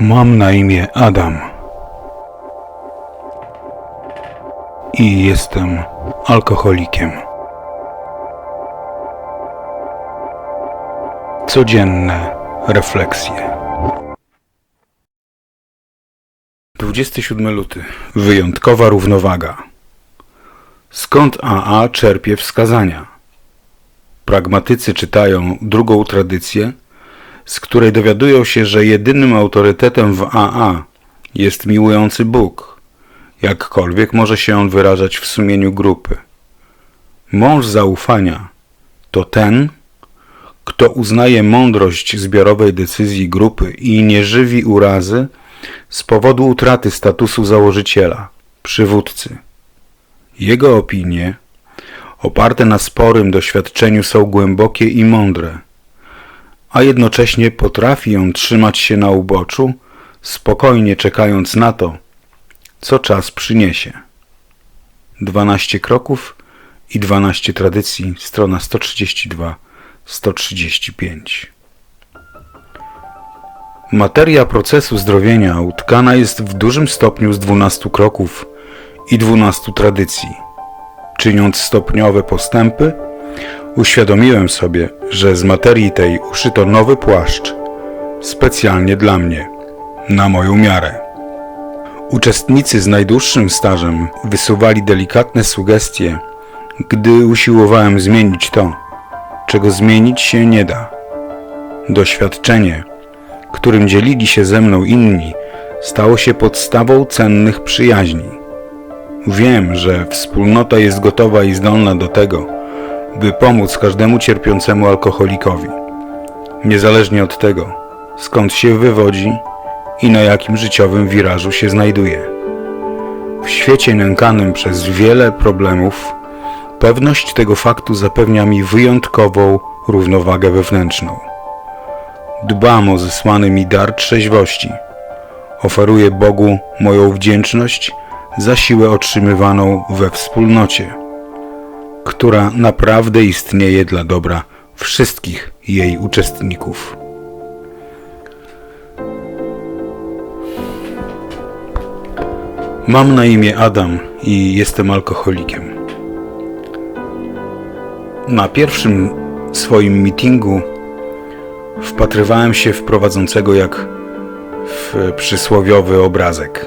Mam na imię Adam. I jestem alkoholikiem. Codzienne refleksje. 27 luty. Wyjątkowa równowaga. Skąd AA czerpie wskazania? Pragmatycy czytają drugą tradycję, z której dowiadują się, że jedynym autorytetem w AA jest miłujący Bóg, jakkolwiek może się on wyrażać w sumieniu grupy. Mąż zaufania to ten, kto uznaje mądrość zbiorowej decyzji grupy i nie żywi urazy z powodu utraty statusu założyciela, przywódcy. Jego opinie, oparte na sporym doświadczeniu, są głębokie i mądre, a jednocześnie potrafi on trzymać się na uboczu, spokojnie czekając na to, co czas przyniesie. 12 kroków i 12 tradycji, strona 132-135. Materia procesu zdrowienia utkana jest w dużym stopniu z 12 kroków i 12 tradycji. Czyniąc stopniowe postępy, uświadomiłem sobie, że z materii tej uszyto nowy płaszcz, specjalnie dla mnie, na moją miarę. Uczestnicy z najdłuższym stażem wysuwali delikatne sugestie, gdy usiłowałem zmienić to, czego zmienić się nie da. Doświadczenie, którym dzielili się ze mną inni, stało się podstawą cennych przyjaźni. Wiem, że wspólnota jest gotowa i zdolna do tego, by pomóc każdemu cierpiącemu alkoholikowi, niezależnie od tego, skąd się wywodzi i na jakim życiowym wirażu się znajduje. W świecie nękanym przez wiele problemów, pewność tego faktu zapewnia mi wyjątkową równowagę wewnętrzną. Dbam o zesłany mi dar trzeźwości. Oferuję Bogu moją wdzięczność za siłę otrzymywaną we wspólnocie, która naprawdę istnieje dla dobra wszystkich jej uczestników. Mam na imię Adam i jestem alkoholikiem. Na pierwszym swoim meetingu wpatrywałem się w prowadzącego jak w przysłowiowy obrazek.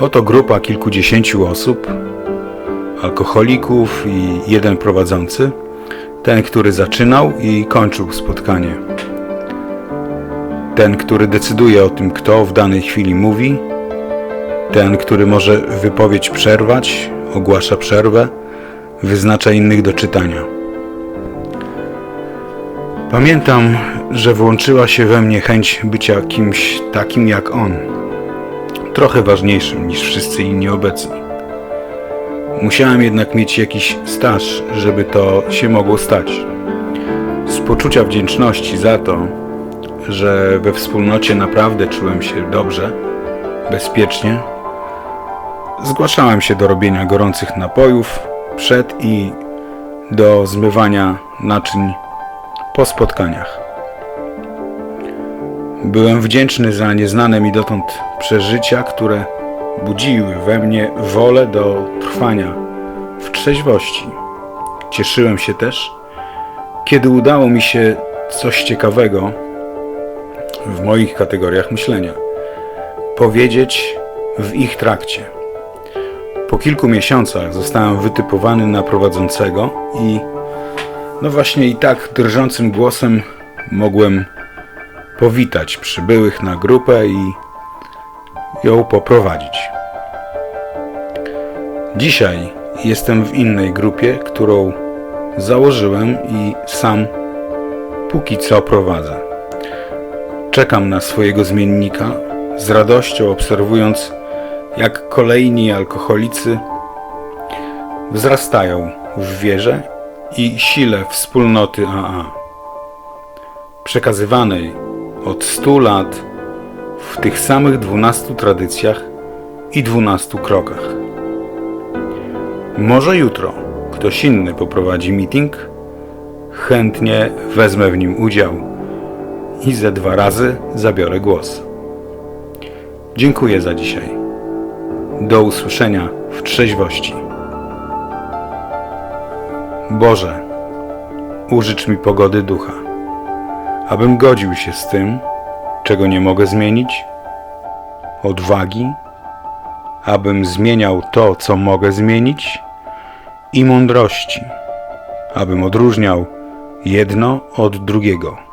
Oto grupa kilkudziesięciu osób, alkoholików i jeden prowadzący, ten, który zaczynał i kończył spotkanie. Ten, który decyduje o tym, kto w danej chwili mówi, ten, który może wypowiedź przerwać, ogłasza przerwę, wyznacza innych do czytania. Pamiętam, że włączyła się we mnie chęć bycia kimś takim jak on, trochę ważniejszym niż wszyscy inni obecni. Musiałem jednak mieć jakiś staż, żeby to się mogło stać. Z poczucia wdzięczności za to, że we wspólnocie naprawdę czułem się dobrze, bezpiecznie, zgłaszałem się do robienia gorących napojów przed i do zmywania naczyń po spotkaniach. Byłem wdzięczny za nieznane mi dotąd przeżycia, które budziły we mnie wolę do trwania w trzeźwości. Cieszyłem się też, kiedy udało mi się coś ciekawego w moich kategoriach myślenia powiedzieć w ich trakcie. Po kilku miesiącach zostałem wytypowany na prowadzącego i no właśnie i tak drżącym głosem mogłem powitać przybyłych na grupę i ją poprowadzić. Dzisiaj jestem w innej grupie, którą założyłem i sam póki co prowadzę. Czekam na swojego zmiennika z radością obserwując jak kolejni alkoholicy wzrastają w wierze i sile wspólnoty AA, przekazywanej od 100 lat w tych samych 12 tradycjach i 12 krokach. Może jutro ktoś inny poprowadzi meeting, chętnie wezmę w nim udział i ze dwa razy zabiorę głos. Dziękuję za dzisiaj. Do usłyszenia w trzeźwości. Boże, użycz mi pogody ducha, abym godził się z tym, czego nie mogę zmienić, odwagi, abym zmieniał to, co mogę zmienić, i mądrości, abym odróżniał jedno od drugiego